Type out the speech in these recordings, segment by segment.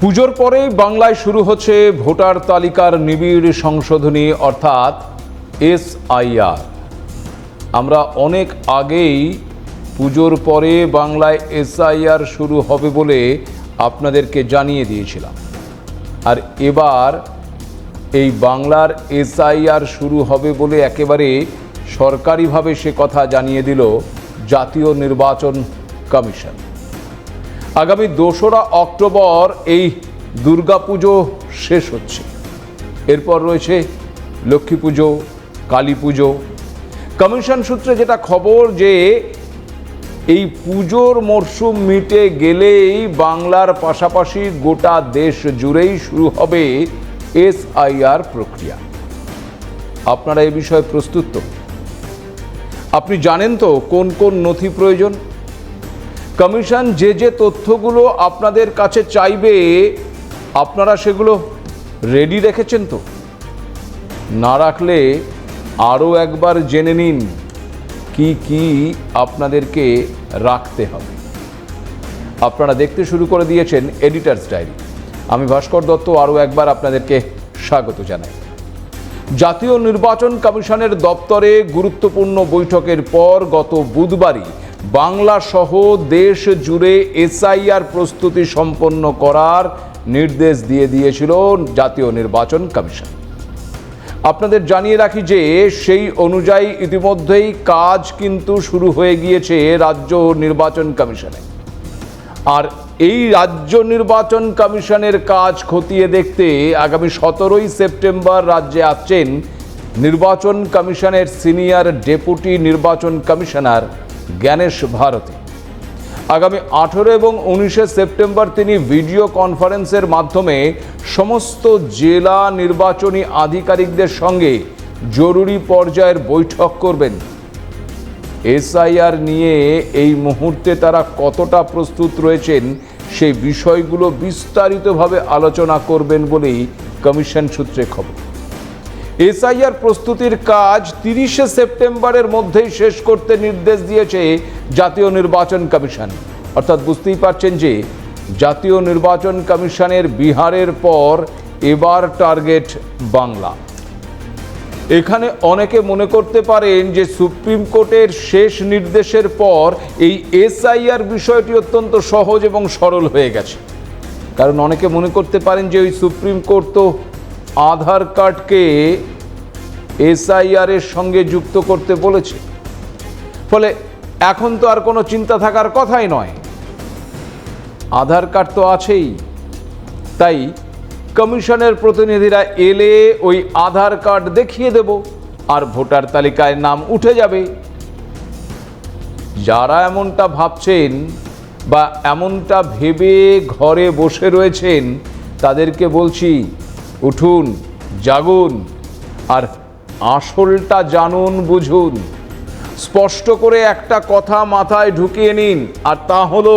পুজোর পরেই বাংলায় শুরু হচ্ছে ভোটার তালিকার নিবিড় সংশোধনী, অর্থাৎ এসআইআর। আমরা অনেক আগেই পুজোর পরে বাংলায় এসআইআর শুরু হবে বলে আপনাদেরকে জানিয়ে দিয়েছিলাম। আর এবার এই বাংলার এসআইআর শুরু হবে বলে একেবারে সরকারিভাবে সে কথা জানিয়ে দিল জাতীয় নির্বাচন কমিশন। আগামী দোসরা অক্টোবর এই দুর্গাপুজো শেষ হচ্ছে। এরপর রয়েছে লক্ষ্মী পুজো, কালী পুজো। কমিশন সূত্রে যেটা খবর যে এই পুজোর মরশুম মিটে গেলেই বাংলার পাশাপাশি গোটা দেশ জুড়েই শুরু হবে এসআইআর প্রক্রিয়া। আপনারা এ বিষয়ে প্রস্তুত তো? আপনি জানেন তো কোন কোন নথি প্রয়োজন? কমিশন যে যে তথ্যগুলো আপনাদের কাছে চাইবে, আপনারা সেগুলো রেডি রেখেছেন তো? না রাখলে আরও একবার জেনে নিন কি কি আপনাদেরকে রাখতে হবে। আপনারা দেখতে শুরু করে দিয়েছেন এডিটার্স ডায়েরি আমি ভাস্কর দত্ত আরও একবার আপনাদেরকে স্বাগত জানাই। জাতীয় নির্বাচন কমিশনের দপ্তরে গুরুত্বপূর্ণ বৈঠকের পর গত বুধবারই বাংলা সহ দেশ জুড়ে এসআইআর প্রস্তুতি সম্পন্ন করার নির্দেশ দিয়ে দিয়েছিল জাতীয় নির্বাচন কমিশন। আপনাদের জানিয়ে রাখি যে সেই অনুযায়ী ইতিমধ্যেই কাজ কিন্তু শুরু হয়ে গিয়েছে রাজ্য নির্বাচন কমিশনে। আর এই রাজ্য নির্বাচন কমিশনের কাজ খতিয়ে দেখতে আগামী সতেরোই সেপ্টেম্বর রাজ্যে আসছেন নির্বাচন কমিশনের সিনিয়র ডেপুটি নির্বাচন কমিশনার জ্ঞানেশ ভারতী। আগামী আঠেরো এবং উনিশে সেপ্টেম্বর তিনি ভিডিও কনফারেন্সের মাধ্যমে সমস্ত জেলা নির্বাচনী আধিকারিকদের সঙ্গে জরুরি পর্যায়ের বৈঠক করবেন। এসআইআর নিয়ে এই মুহূর্তে তারা কতটা প্রস্তুত রয়েছেন সেই বিষয়গুলো বিস্তারিতভাবে আলোচনা করবেন বলেই কমিশন সূত্রে খবর। এসআইআর প্রস্তুতির কাজ তিরিশে সেপ্টেম্বরের মধ্যেই শেষ করতে নির্দেশ দিয়েছে জাতীয় নির্বাচন কমিশন। অর্থাৎ বুঝতেই পারছেন যে জাতীয় নির্বাচন কমিশনের বিহারের পর এবার টার্গেট বাংলা। এখানে অনেকে মনে করতে পারেন যে সুপ্রিম কোর্টের শেষ নির্দেশের পর এই এসআইআর বিষয়টি অত্যন্ত সহজ এবং সরল হয়ে গেছে। কারণ অনেকে মনে করতে পারেন যে ওই সুপ্রিম কোর্ট তো আধার কার্ডকে এসআইআর এর সঙ্গে যুক্ত করতে বলেছে। ফলে এখন তো আর কোনো চিন্তা থাকার কথাই নয়। আধার কার্ড তো আছেই। তাই কমিশনের প্রতিনিধিরা এলে ওই আধার কার্ড দেখিয়ে দেব আর ভোটার তালিকায় নাম উঠে যাবে। যারা এমনটা ভাবছেন বা এমনটা ভেবে ঘরে বসে রয়েছেন, তাদেরকে বলছি উঠুন, জাগুন, আর আসলটা জানুন, বুঝুন। স্পষ্ট করে একটা কথা মাথায় ঢুকিয়ে নিন, আর তা হলো,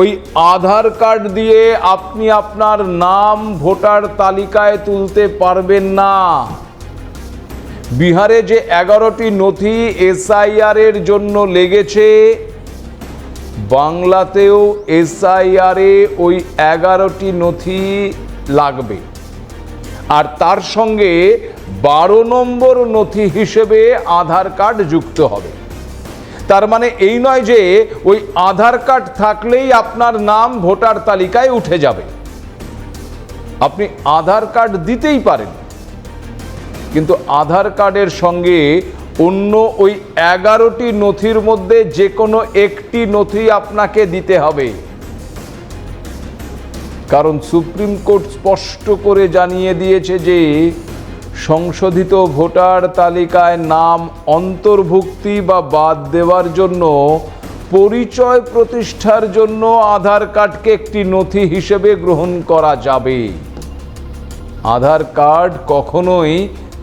ওই আধার কার্ড দিয়ে আপনি আপনার নাম ভোটার তালিকায় তুলতে পারবেন না। বিহারে যে এগারোটি নথি এসআইআর এর জন্য লেগেছে, বাংলাতেও এসআইআর ওই এগারোটি নথি লাগবে। আর তার সঙ্গে বারো নম্বর নথি হিসেবে আধার কার্ড যুক্ত হবে। তার মানে এই নয় যে ওই আধার কার্ড থাকলেই আপনার নাম ভোটার তালিকায় উঠে যাবে। আপনি আধার কার্ড দিতেই পারেন। কিন্তু আধার কার্ডের সঙ্গে অন্য ওই এগারোটি নথির মধ্যে যে কোনো একটি নথি আপনাকে দিতে হবে। কারণ সুপ্রিম কোর্ট স্পষ্ট করে জানিয়ে দিয়েছে যে সংশোধিত ভোটার তালিকায় নাম অন্তর্ভুক্তি বা বাদ দেওয়ার জন্য পরিচয় প্রতিষ্ঠার জন্য আধার কার্ডকে একটি নথি হিসেবে গ্রহণ করা যাবে। আধার কার্ড কখনোই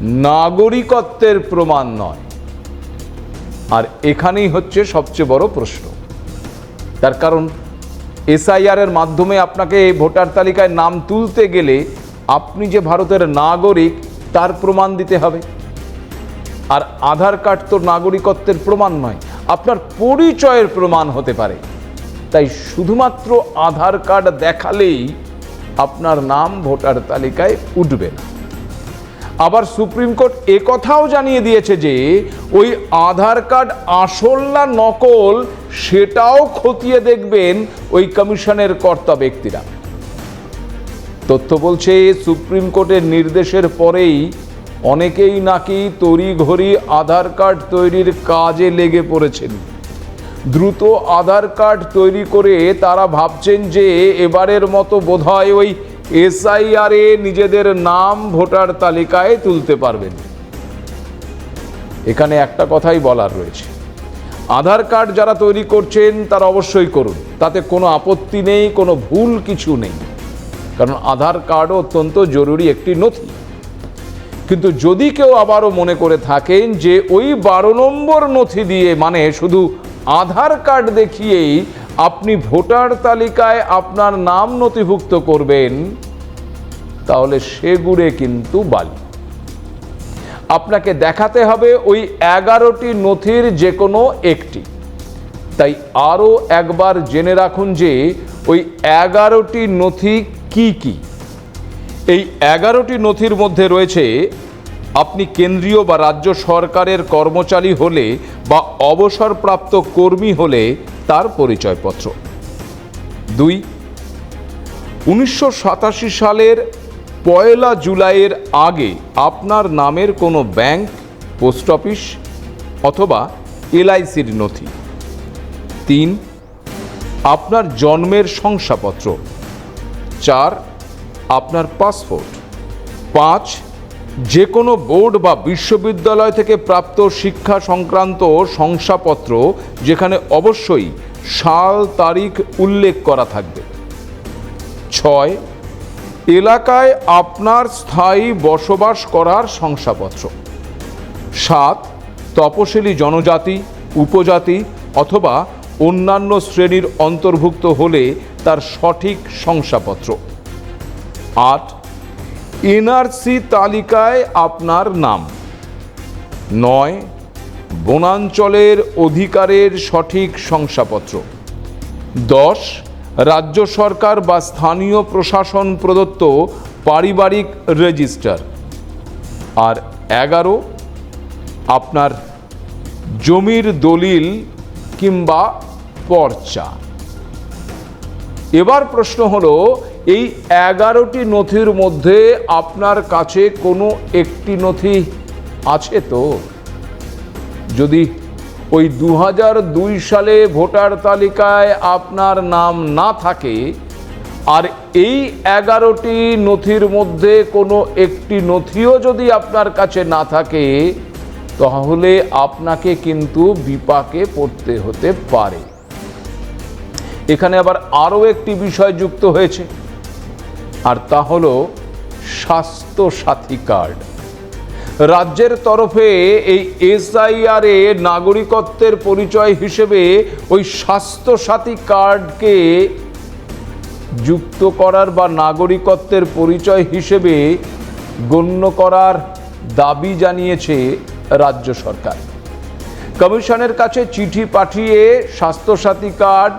নাগরিকত্বের প্রমাণ নয়। আর এখানেই হচ্ছে সবচেয়ে বড় প্রশ্ন। তার কারণ এসআইআর এর মাধ্যমে আপনাকে ভোটার তালিকায় নাম তুলতে গেলে আপনি যে ভারতের নাগরিক, তার প্রমাণ দিতে হবে। আর আধার কার্ড তো নাগরিকত্বের প্রমাণ নয়, আপনার পরিচয়ের প্রমাণ হতে পারে। তাই শুধুমাত্র আধার কার্ড দেখালেই আপনার নাম ভোটার তালিকায় উঠবে না। আবার সুপ্রিম কোর্ট কথাও জানিয়ে দিয়েছে যে, ওই আধার কার্ড আসল না নকল, সেটাও খতিয়ে দেখবেন ওই কমিশনের কর্তা ব্যক্তিরা। তথ্য বলছে, সুপ্রিম কোর্টের নির্দেশের পরেই অনেকেই নাকি তড়িঘড়ি আধার কার্ড তৈরির কাজে লেগে পড়েছেন। দ্রুত আধার কার্ড তৈরি করে তারা ভাবছেন যে, এবারের মতো বোধহয় ওই এসআইআরে নিজেদের নাম ভোটার তালিকায় তুলতে পারবেন। এখানে একটা কথাই বলার রয়েছে। আধার কার্ড যারা তৈরি করছেন, তারা অবশ্যই করুন। তাতে কোনো আপত্তি নেই, কোনো ভুল কিছু নেই। কারণ আধার কার্ডও অত্যন্ত জরুরি একটি নথি। কিন্তু যদি কেউ আবারও মনে করে থাকেন যে ওই বারো নম্বর নথি দিয়ে মানে শুধু আধার কার্ড দেখিয়েই আপনি ভোটার তালিকায় আপনার নাম নথিভুক্ত করবেন, তাহলে সেগুড়ে কিন্তু বালি। আপনাকে দেখাতে হবে ওই এগারোটি নথির যে কোনো একটি। তাই আরও একবার জেনে রাখুন যে ওই এগারোটি নথি কি কি। এই এগারোটি নথির মধ্যে রয়েছে আপনি কেন্দ্রীয় বা রাজ্য সরকারের কর্মচারী হলে বা অবসরপ্রাপ্ত কর্মী হলে তার পরিচয়পত্র। দুই, উনিশশো সালের পয়লা জুলাইয়ের আগে আপনার নামের কোনো ব্যাংক, পোস্ট অফিস অথবা এলআইসির নথি। তিন, আপনার জন্মের শংসাপত্র। চার, আপনার পাসপোর্ট। পাঁচ যে কোনো বোর্ড বা বিশ্ববিদ্যালয় থেকে প্রাপ্ত শিক্ষা সংক্রান্ত শংসাপত্র যেখানে অবশ্যই সাল তারিখ উল্লেখ করা থাকবে। ছয়, এলাকায় আপনার স্থায়ী বসবাস করার শংসাপত্র। সাত, তপশিলি জনজাতি, উপজাতি অথবা অন্যান্য শ্রেণির অন্তর্ভুক্ত হলে তার সঠিক শংসাপত্র। আট এনআরসি তালিকায় আপনার নাম। নয়, বনাঞ্চলের অধিকারের সঠিক শংসাপত্র। দশ, রাজ্য সরকার বা স্থানীয় প্রশাসন প্রদত্ত পারিবারিক রেজিস্টার। আর এগারো, আপনার জমির দলিল কিংবা পর্চা। এবার প্রশ্ন হলো এই এগারোটি নথির মধ্যে আপনার কাছে কোনো একটি নথি আছে তো? যদি ওই দু দুই সালে ভোটার তালিকায় আপনার নাম না থাকে, আর এই এগারোটি নথির মধ্যে কোনো একটি নথিও যদি আপনার কাছে না থাকে, তাহলে আপনাকে কিন্তু বিপাকে পড়তে হতে পারে। এখানে আবার আরও একটি বিষয় যুক্ত হয়েছে। আর তা হল স্বাস্থ্য সাথী কার্ড। রাজ্যের তরফে এই এসআইআর নাগরিকত্বের পরিচয় হিসেবে ওই স্বাস্থ্য সাথী কার্ডকে যুক্ত করার বা নাগরিকত্বের পরিচয় হিসেবে গণ্য করার দাবি জানিয়েছে রাজ্য সরকার। কমিশনের কাছে চিঠি পাঠিয়ে স্বাস্থ্যসাথী কার্ড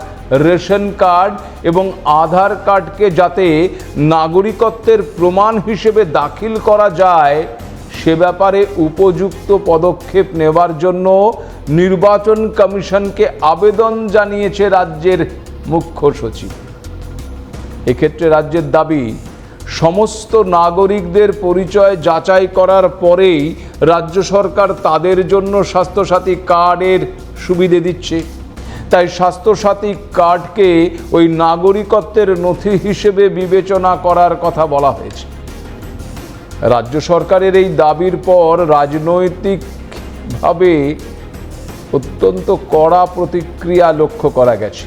রেশন কার্ড এবং আধার কার্ডকে যাতে নাগরিকত্বের প্রমাণ হিসেবে দাখিল করা যায়, সে ব্যাপারে উপযুক্ত পদক্ষেপ নেবার জন্য নির্বাচন কমিশনকে আবেদন জানিয়েছে রাজ্যের মুখ্য সচিব। এক্ষেত্রে রাজ্যের দাবি, সমস্ত নাগরিকদের পরিচয় যাচাই করার পরেই রাজ্য সরকার তাদের জন্য স্বাস্থ্যসাথী কার্ডের সুবিধে দিচ্ছে। তাই স্বাস্থ্যসাথী কার্ডকে ওই নাগরিকত্বের নথি হিসেবে বিবেচনা করার কথা বলা হয়েছে। রাজ্য সরকারের এই দাবির পর রাজনৈতিকভাবে অত্যন্ত কড়া প্রতিক্রিয়া লক্ষ্য করা গেছে।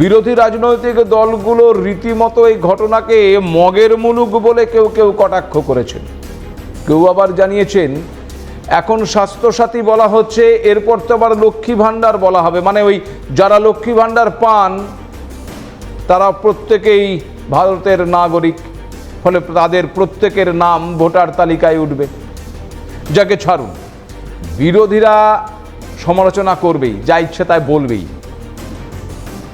বিরোধী রাজনৈতিক দলগুলো রীতিমতো এই ঘটনাকে মগের মুলুক বলে কেউ কেউ কটাক্ষ করেছেন। কেউ আবার জানিয়েছেন এখন স্বাস্থ্যসাথী বলা হচ্ছে, এরপর তো আবার লক্ষ্মী ভাণ্ডার বলা হবে। মানে ওই যারা লক্ষ্মী ভাণ্ডার পান, তারা প্রত্যেকেই ভারতের নাগরিক, ফলে তাদের প্রত্যেকের নাম ভোটার তালিকায় উঠবে। যাকে ছাড়ুন, বিরোধীরা সমালোচনা করবেই, যা ইচ্ছে তাই বলবেই।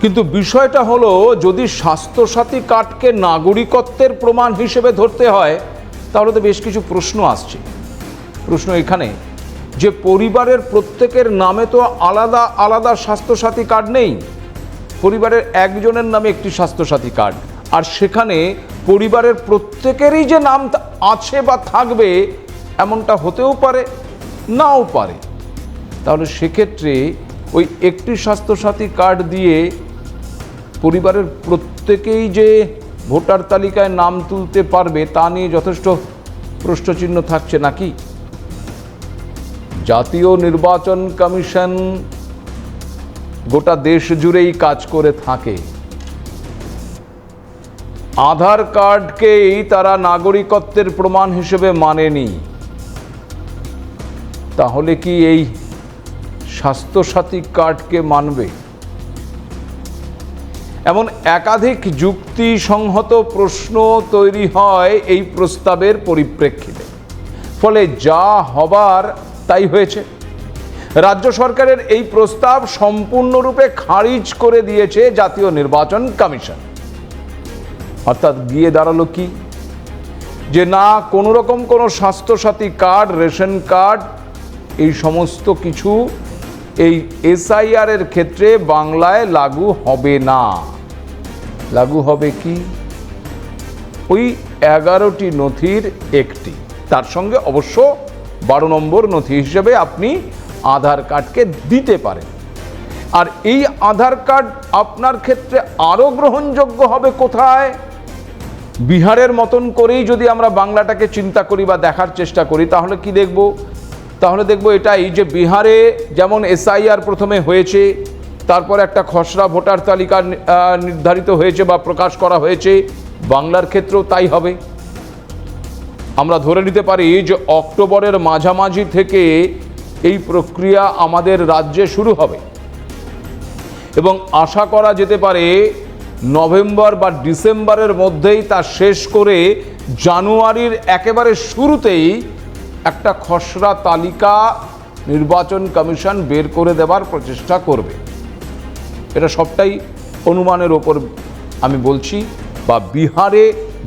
কিন্তু বিষয়টা হলো, যদি স্বাস্থ্যসাথী কার্ডকে নাগরিকত্বের প্রমাণ হিসেবে ধরতে হয়, তাহলে তো বেশ কিছু প্রশ্ন আসছে। প্রশ্ন এখানে, যে পরিবারের প্রত্যেকের নামে তো আলাদা আলাদা স্বাস্থ্যসাথী কার্ড নেই, পরিবারের একজনের নামে একটি স্বাস্থ্যসাথী কার্ড, আর সেখানে পরিবারের প্রত্যেকেরই যে নাম আছে বা থাকবে, এমনটা হতেও পারে, নাও পারে। তাহলে সেক্ষেত্রে ওই একটি স্বাস্থ্যসাথী কার্ড দিয়ে পরিবারের প্রত্যেকেই যে ভোটার তালিকায় নাম তুলতে পারবে, তা নিয়ে যথেষ্ট প্রশ্নচিহ্ন থাকছে নাকি? জাতীয় নির্বাচন কমিশন গোটা দেশ জুড়েই কাজ করে থাকে। আধার কার্ডকেই তারা নাগরিকত্বের প্রমাণ হিসেবে মানেনি। তাহলে কি এই স্বাস্থ্যসাথী কার্ডকে মানবে? এমন একাধিক যুক্তি সংহত প্রশ্ন তৈরি হয় এই প্রস্তাবের পরিপ্রেক্ষিতে। ফলে যা হবার তাই হয়েছে। রাজ্য সরকারের এই প্রস্তাব সম্পূর্ণরূপে খারিজ করে দিয়েছে জাতীয় নির্বাচন কমিশন। অর্থাৎ গিয়ে দাঁড়াল কি? যে না কোনো রকম কোনো স্বাস্থ্যসাথী কার্ড, রেশন কার্ড, এই সমস্ত কিছু এই এসআইআর এর ক্ষেত্রে বাংলায় লাগু হবে না। লাগু হবে কি? ওই এগারোটি নথির একটি। তার সঙ্গে অবশ্য বারো নম্বর নথি হিসেবে আপনি আধার কার্ডকে দিতে পারেন। আর এই আধার কার্ড আপনার ক্ষেত্রে আরও গ্রহণযোগ্য হবে কোথায়? বিহারের মতন করেই যদি আমরা বাংলাটাকে চিন্তা করি বা দেখার চেষ্টা করি, তাহলে কি দেখব? তাহলে দেখব এটাই যে বিহারে যেমন এসআইআর প্রথমে হয়েছে, তারপর একটা খসড়া ভোটার তালিকা নির্ধারিত হয়েছে বা প্রকাশ করা হয়েছে, বাংলার ক্ষেত্রেও তাই হবে। আমরা ধরে নিতে পারি যে অক্টোবরের মাঝামাঝি থেকে এই প্রক্রিয়া আমাদের রাজ্যে শুরু হবে। এবং আশা করা যেতে পারে নভেম্বর বা ডিসেম্বরের মধ্যেই তা শেষ করে জানুয়ারির একেবারে শুরুতেই একটা খসড়া তালিকা নির্বাচন কমিশন বের করে দেওয়ার প্রচেষ্টা করবে। এটা সবটাই অনুমানের ওপর আমি বলছি বা বিহারে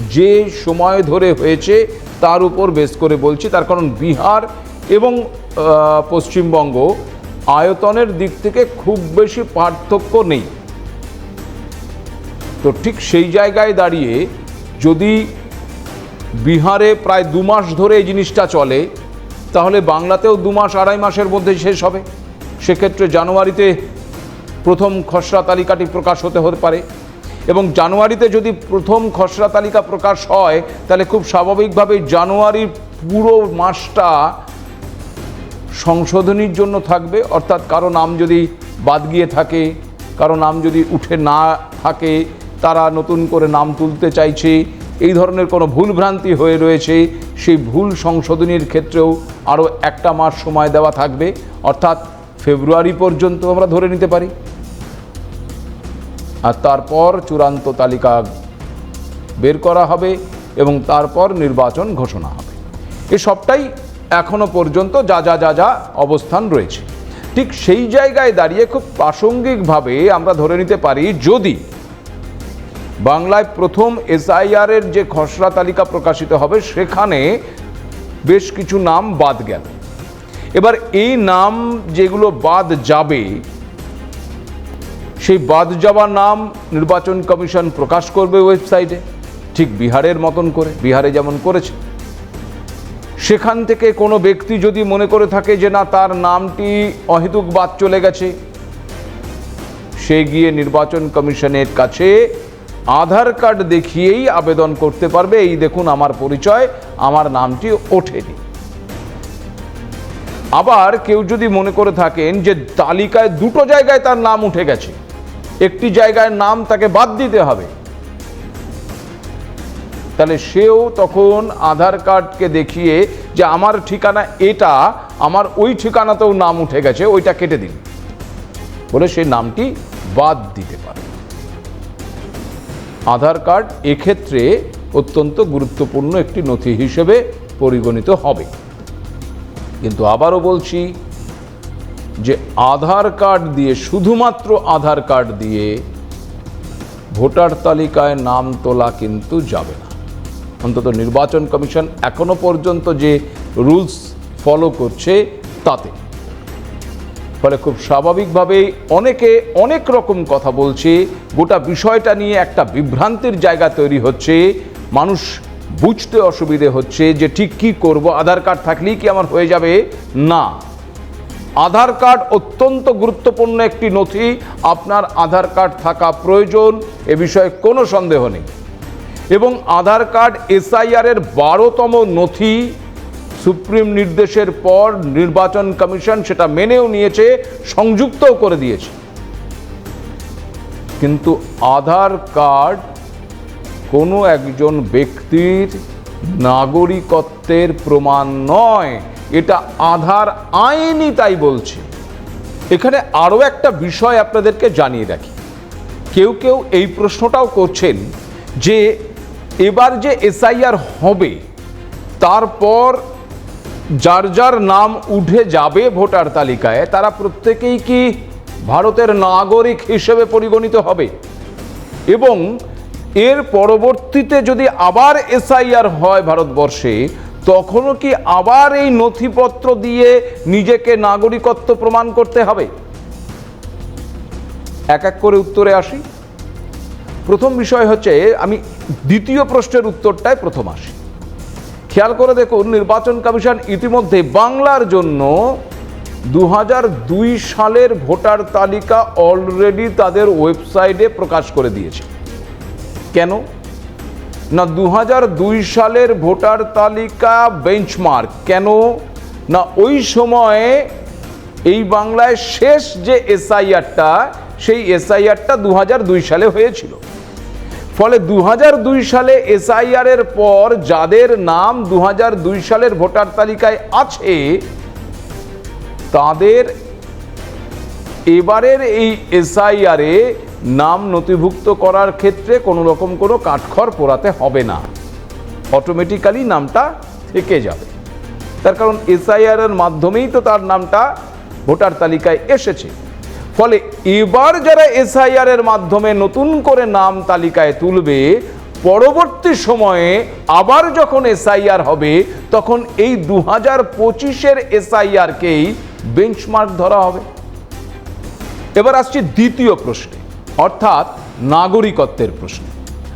যে সময় ধরে হয়েছে তার উপর বেস করে বলছি, তার কারণ বিহার এবং পশ্চিমবঙ্গ আয়তনের দিক থেকে খুব বেশি পার্থক্য নেই। তো ঠিক সেই জায়গায় দাঁড়িয়ে যদি বিহারে প্রায় দু মাস ধরে এই জিনিসটা চলে, তাহলে বাংলাতেও দু মাস আড়াই মাসের মধ্যে শেষ হবে। সেক্ষেত্রে জানুয়ারিতে প্রথম খসড়া তালিকাটি প্রকাশ হতে হতে পারে। এবং জানুয়ারিতে যদি প্রথম খসড়া তালিকা প্রকাশ হয়, তাহলে খুব স্বাভাবিকভাবে জানুয়ারির পুরো মাসটা সংশোধনীর জন্য থাকবে। অর্থাৎ কারও নাম যদি বাদ গিয়ে থাকে, কারও নাম যদি উঠে না থাকে, তারা নতুন করে নাম তুলতে চাইছে, এই ধরনের কোনো ভুলভ্রান্তি হয়ে রয়েছে, সেই ভুল সংশোধনীর ক্ষেত্রেও আরও একটা মাস সময় দেওয়া থাকবে। অর্থাৎ ফেব্রুয়ারি পর্যন্ত আমরা ধরে নিতে পারি। আর তারপর চূড়ান্ত তালিকা বের করা হবে এবং তারপর নির্বাচন ঘোষণা হবে। এ সবটাই এখনও পর্যন্ত যা যা যা যা অবস্থান রয়েছে। ঠিক সেই জায়গায় দাঁড়িয়ে খুব প্রাসঙ্গিকভাবে আমরা ধরে নিতে পারি যদি বাংলায় প্রথম এসআইআর এর যে খসড়া তালিকা প্রকাশিত হবে, সেখানে বেশ কিছু নাম বাদ গেল। এবার এই নাম যেগুলো বাদ যাবে সেই বাদ যাওয়া নাম নির্বাচন কমিশন প্রকাশ করবে ওয়েবসাইটে, ঠিক বিহারের মতন করে, বিহারে যেমন করেছে। সেখান থেকে কোনো ব্যক্তি যদি মনে করে থাকে যে না, তার নামটি অহেতুক বাদ চলে গেছে, সে গিয়ে নির্বাচন কমিশনের কাছে আধার কার্ড দেখিয়েই আবেদন করতে পারবে, এই দেখুন আমার পরিচয়, আমার নামটি ওঠেনি। আবার কেউ যদি মনে করে থাকেন যে তালিকায় দুটো জায়গায় তার নাম উঠে গেছে একটি জায়গায় নাম তাকে বাদ দিতে হবে। তাহলে সেও তখন আধার কার্ডকে দেখিয়ে যে আমার ঠিকানা এটা, আমার ওই ঠিকানাতেও নাম উঠে গেছে, ওইটা কেটে দিন বলে সেই নামটি বাদ দিতে পারে। আধার কার্ড এক্ষেত্রে অত্যন্ত গুরুত্বপূর্ণ একটি নথি হিসেবে পরিগণিত হবে। কিন্তু আবারও বলছি যে আধার কার্ড দিয়ে, শুধুমাত্র আধার কার্ড দিয়ে ভোটার তালিকায় নাম তোলা কিন্তু যাবে না। অন্তত নির্বাচন কমিশন এখনও পর্যন্ত যে রুলস ফলো করছে তাতে। ফলে খুব স্বাভাবিকভাবেই অনেকে অনেক রকম কথা বলছে, গোটা বিষয়টা নিয়ে একটা বিভ্রান্তির জায়গা তৈরি হচ্ছে, মানুষ বুঝতে অসুবিধে হচ্ছে যে ঠিক কি করব, আধার কার্ড থাকলেই কি আমার হয়ে যাবে? না। আধার কার্ড অত্যন্ত গুরুত্বপূর্ণ একটি নথি। আপনার আধার কার্ড থাকা প্রয়োজন, এ বিষয়ে কোনো সন্দেহ নেই। এবং আধার কার্ড এসআইআর এর বারোতম নথি সুপ্রিম নির্দেশের পর নির্বাচন কমিশন সেটা মেনেও নিয়েছে, সংযুক্তও করে দিয়েছে। কিন্তু আধার কার্ড কোনো একজন ব্যক্তির নাগরিকত্বের প্রমাণ নয়। এটা আধার আইনই তাই বলছে। এখানে আরও একটা বিষয় আপনাদেরকে জানিয়ে রাখি। কেউ কেউ এই প্রশ্নটাও করছেন যে এবার যে এসআইআর হবে, তারপর যার যার নাম উঠে যাবে ভোটার তালিকায়, তারা প্রত্যেকেই কি ভারতের নাগরিক হিসেবে পরিগণিত হবে? এবং এর পরবর্তীতে যদি আবার এসআইআর হয় ভারতবর্ষে তখনও কি আবার এই নথিপত্র দিয়ে নিজেকে নাগরিকত্ব প্রমাণ করতে হবে? এক এক করে উত্তরে আসি। প্রথম বিষয় হচ্ছে, আমি দ্বিতীয় প্রশ্নের উত্তরটায় প্রথম আসি। খেয়াল করে দেখুন, নির্বাচন কমিশন ইতিমধ্যে বাংলার জন্য দু হাজার দুই সালের ভোটার তালিকা অলরেডি তাদের ওয়েবসাইটে প্রকাশ করে দিয়েছে। কেন? না দু হাজার দুই সালের ভোটার তালিকা বেঞ্চমার্ক কেন? না ওই সময়ে এই বাংলায় শেষ যে এসআইআরটা, সেই এসআইআরটা দু হাজার দুই সালে হয়েছিল। ফলে দু হাজার দুই সালে এসআইআরের পর যাদের নাম দু হাজার দুই সালের ভোটার তালিকায় আছে, তাদের এবারের এই এসআইআরে নাম নথিভুক্ত করার ক্ষেত্রে কোনো রকম কোনো কাঠখড় পোড়াতে হবে না। অটোমেটিক্যালি নামটা থেকে যাবে। তার কারণ এসআইআর এর মাধ্যমেই তো তার নামটা ভোটার তালিকায় এসেছে। ফলে এবার যারা এসআইআর এর মাধ্যমে নতুন করে নাম তালিকায় তুলবে, পরবর্তী সময়ে আবার যখন এসআইআর হবে, তখন এই দু হাজার পঁচিশের এসআইআরকেই বেঞ্চমার্ক ধরা হবে। এবার আসছি দ্বিতীয় প্রশ্নে। অর্থাৎ নাগরিকত্বের প্রশ্ন।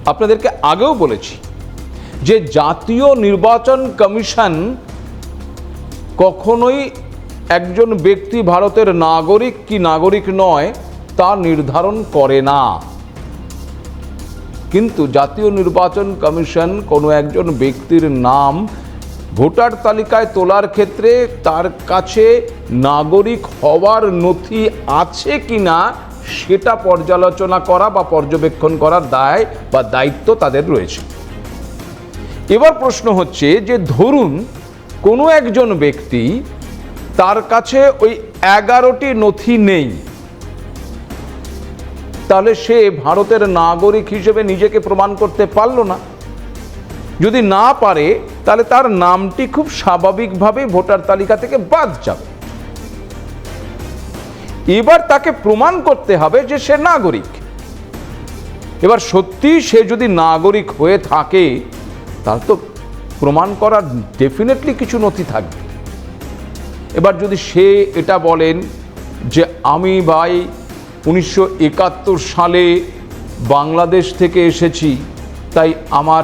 আপনাদেরকে আগেও বলেছি যে জাতীয় নির্বাচন কমিশন কখনোই একজন ব্যক্তি ভারতের নাগরিক কি নাগরিক নয় তা নির্ধারণ করে না। কিন্তু জাতীয় নির্বাচন কমিশন কোনো একজন ব্যক্তির নাম ভোটার তালিকায় তোলার ক্ষেত্রে তার কাছে নাগরিক হওয়ার নথি আছে কিনা সেটা পর্যালোচনা করা বা পর্যবেক্ষণ করার দায় বা দায়িত্ব তাদের রয়েছে। এবার প্রশ্ন হচ্ছে যে ধরুন কোনো একজন ব্যক্তি তার কাছে ওই এগারোটি নথি নেই, তাহলে সে ভারতের নাগরিক হিসেবে নিজেকে প্রমাণ করতে পারল না। যদি না পারে, তাহলে তার নামটি খুব স্বাভাবিকভাবে ভোটার তালিকা থেকে বাদ যাবে। এবার তাকে প্রমাণ করতে হবে যে সে নাগরিক। এবার সত্যি সে যদি নাগরিক হয়ে থাকে, তার তো প্রমাণ করার ডেফিনেটলি কিছু নথি থাকবে। এবার যদি সে এটা বলেন যে আমি ভাই উনিশশো একাত্তর সালে বাংলাদেশ থেকে এসেছি, তাই আমার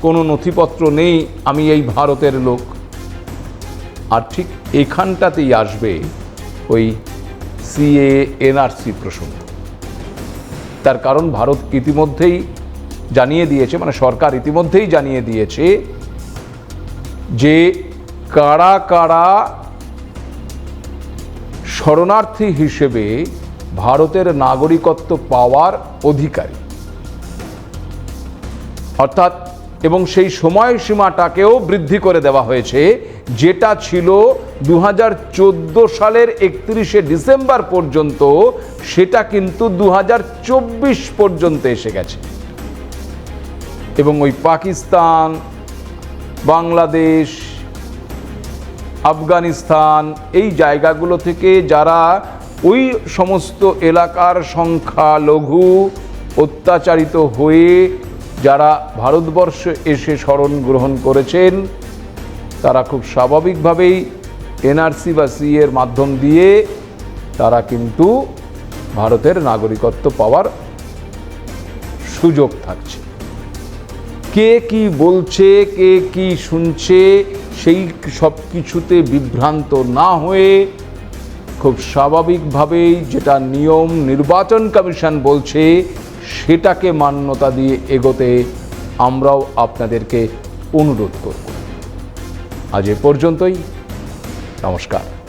কোনো নথিপত্র নেই, আমি এই ভারতের লোক। আর ঠিক এখানটাতেই আসবে ওই সিএ, এনআরসি প্রসঙ্গ। তার কারণ ভারত ইতিমধ্যেই জানিয়ে দিয়েছে মানে সরকার ইতিমধ্যেই জানিয়ে দিয়েছে যে কারা কারা শরণার্থী হিসেবে ভারতের নাগরিকত্ব পাওয়ার অধিকারী। অর্থাৎ, এবং সেই সময়সীমাটাকেও বৃদ্ধি করে দেওয়া হয়েছে, যেটা ছিল দু হাজার চোদ্দ সালের একত্রিশে ডিসেম্বর পর্যন্ত সেটা কিন্তু দু হাজার চব্বিশ পর্যন্ত এসে গেছে। এবং ওই পাকিস্তান, বাংলাদেশ, আফগানিস্তান এই জায়গাগুলো থেকে যারা ওই সমস্ত এলাকার সংখ্যালঘু অত্যাচারিত হয়ে যারা ভারতবর্ষে এসে শরণ গ্রহণ করেছেন, তারা খুব স্বাভাবিকভাবেই এনআরসি বা সি এর মাধ্যম দিয়ে তারা কিন্তু ভারতের নাগরিকত্ব পাওয়ার সুযোগ থাকছে। কে কি বলছে, কে কি শুনছে, সেই সব কিছুতে বিভ্রান্ত না হয়ে খুব স্বাভাবিকভাবেই যেটা নিয়ম নির্বাচন কমিশন বলছে, সেটাকে মান্যতা দিয়ে এগোতে আমরাও আপনাদেরকে অনুরোধ করব। আজ এ পর্যন্তই। নমস্কার।